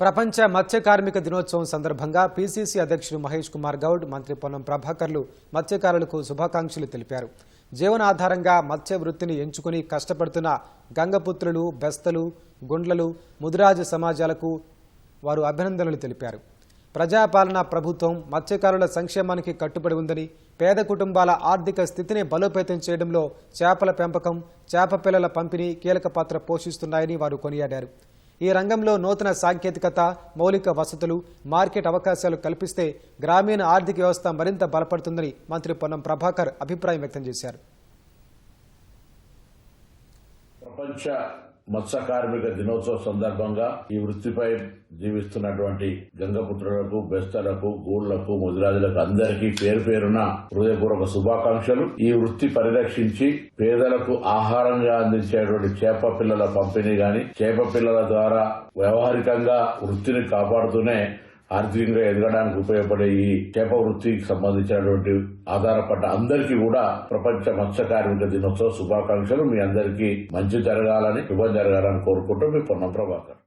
ప్రపంచ మత్స్య కార్మిక దినోత్సవం సందర్భంగా పీసీసీ అధ్యక్షుడు మహేష్ కుమార్ గౌడ్ మంత్రి పొన్నం ప్రభాకర్లు మత్స్యకారులకు శుభాకాంక్షలు తెలిపారు. జీవనాధారంగా మత్స్య వృత్తిని ఎంచుకుని కష్టపడుతున్న గంగపుత్రులు బెస్తలు గుండ్లలు ముదిరాజు సమాజాలకు వారు అభినందనలు తెలిపారు. ప్రజాపాలన ప్రభుత్వం మత్స్యకారుల సంక్షేమానికి కట్టుబడి ఉందని పేద కుటుంబాల ఆర్థిక స్థితిని బలోపేతం చేయడంలో చేపల పెంపకం చేప పిల్లల పంపిణీ కీలక పాత్ర పోషిస్తున్నాయని వారు కొనియాడారు. ఈ రంగంలో నూతన సాంకేతికత మౌలిక వసతులు మార్కెట్ అవకాశాలు కల్పిస్తే గ్రామీణ ఆర్థిక వ్యవస్థ మరింత బలపడుతుందని మంత్రి పొన్నం ప్రభాకర్ అభిప్రాయం వ్యక్తం చేశారు. ప్రపంచ మత్స్య కార్మిక దినోత్సవ సందర్భంగా ఈ వృత్తిపై జీవిస్తున్నటువంటి గంగపుత్రులకు బెస్తలకు గూళ్ళకు ముదిరాజులకు అందరికీ పేరు పేరున హృదయపూర్వక శుభాకాంక్షలు. ఈ వృత్తి పరిరక్షించి పేదలకు ఆహారంగా అందించేటువంటి చేప పిల్లల పంపిణీ గాని చేప పిల్లల ద్వారా వ్యవహారికంగా వృత్తిని కాపాడుతూనే ఆర్థికంగా ఎదగడానికి ఉపయోగపడే ఈ చేప వృత్తికి సంబంధించినటువంటి ఆధారపడ్డ అందరికీ కూడా ప్రపంచ మత్స్య కార్మిక దినోత్సవ శుభాకాంక్షలు. మీ అందరికీ మంచి జరగాలని శుభం జరగాలని కోరుకుంటూ మీ పొన్నం ప్రభాకర్.